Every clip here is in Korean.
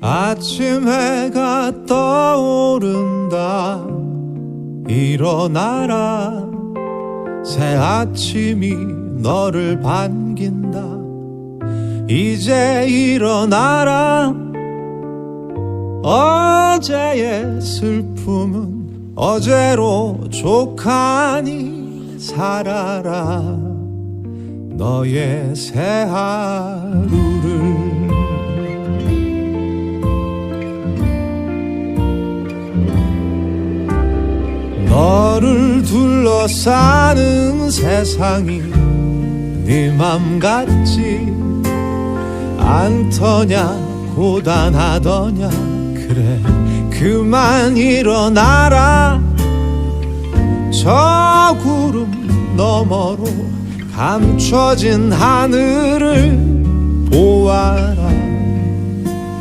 아침 해가 떠오른다. 일어나라. 새 아침이 너를 반긴다. 이제 일어나라. 어제의 슬픔은 어제로 족하니 살아라. 너의 새 하루를 둘러싸는 세상이 네맘 같지 않더냐 고단하더냐. 그래 그만 일어나라. 저 구름 너머로 감춰진 하늘을 보아라.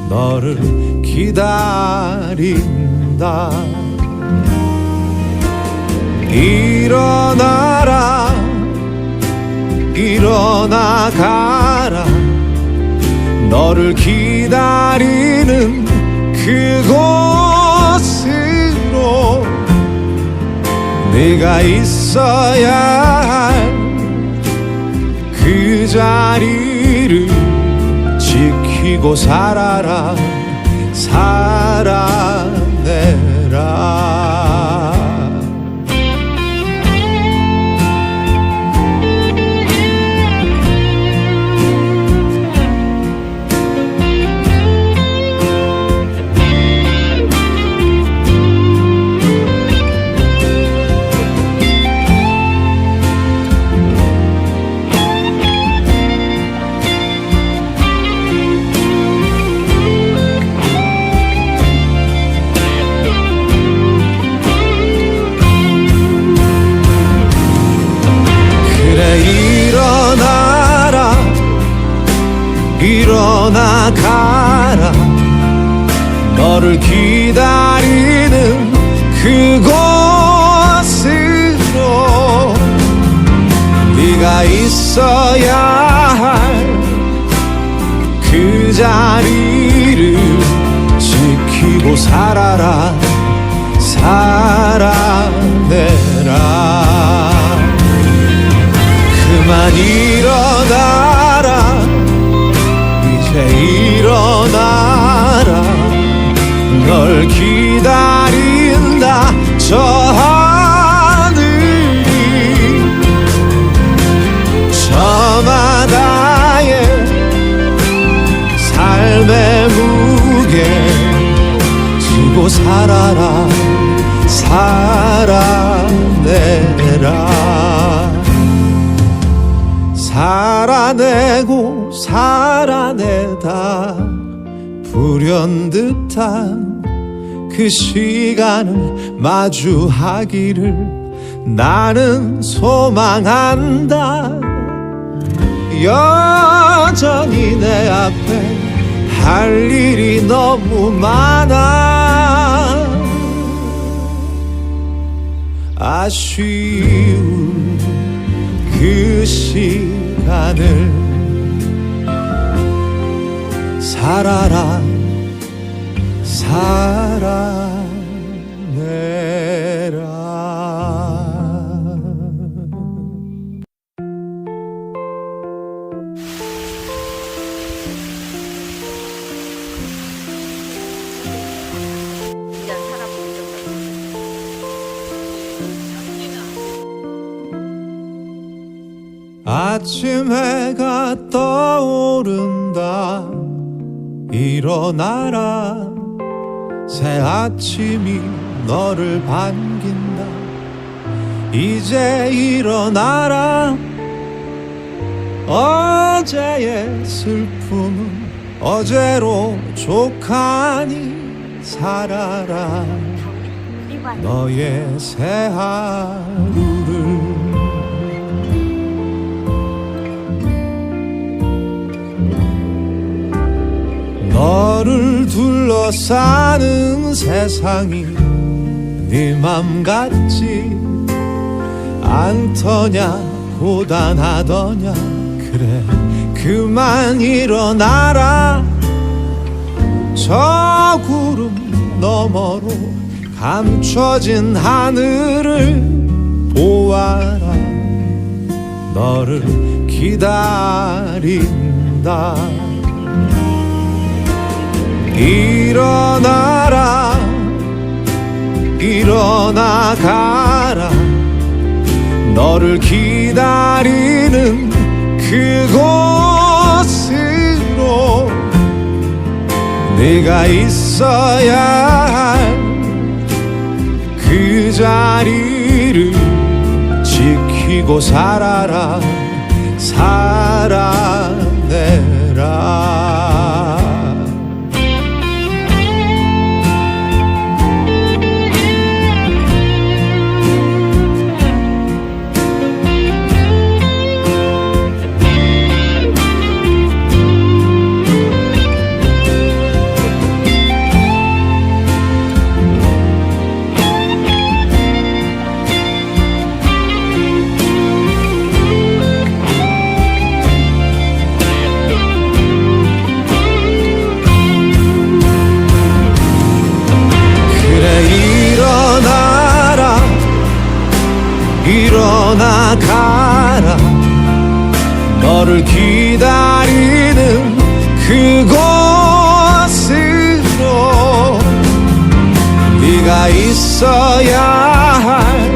너를 기다린다 일어나라 일어나 가라. 너를 기다리는 그곳으로 네가 있어야 할 그 자리를 지키고 살아라. 살 일어나 가라. 너를 기다리는 그곳으로 네가 있어야 할 그 자리를 지키고 살아라. 살아내라. 그만 일어나 나라 널 기다린다 저 하늘이. 저마다의 삶의 무게 지고 살아라 살아내라. 살아내고 살아내다 불현듯한 그 시간을 마주하기를 나는 소망한다. 여전히 내 앞에 할 일이 너무 많아. 아쉬운 그 시간을 살아라 살아내라. 아침 해가 떠오른다 일어나라. 새 아침이 너를 반긴다. 이제 일어나라. 어제의 슬픔은 어제로 족하니 살아라. 너의 새 하루를 너를 둘러싸는 세상이 네 맘 같지 않더냐 고단하더냐. 그래 그만 일어나라. 저 너머로 감춰진 하늘을 보아라. 너를 기다린다 일어나라 일어나 가라. 너를 기다리는 그곳으로 네가 있어야 할 그 자리를 지키고 살아라 살아 일어나 가라. 너를 기다리는 그곳으로 네가 있어야 할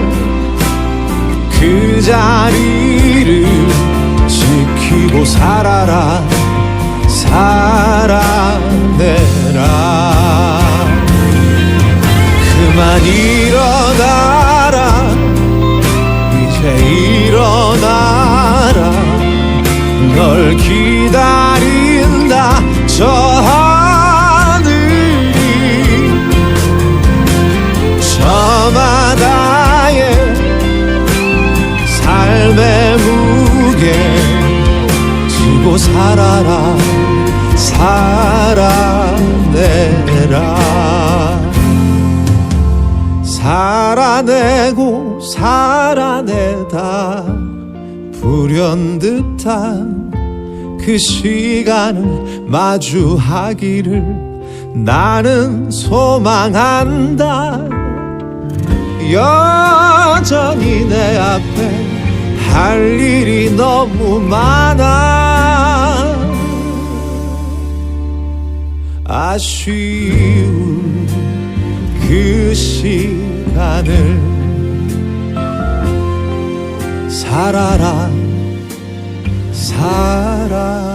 그 자리를 지키고 살아라. 살아 널 기다린다 저 하늘이. 저마다의 삶의 무게 지고 살아라 살아내라. 살아내고 살아내다 불현듯한 그 시간을 마주하기를 나는 소망한다. 여전히 내 앞에 할 일이 너무 많아. 아쉬운 그 시간을 살아라 살아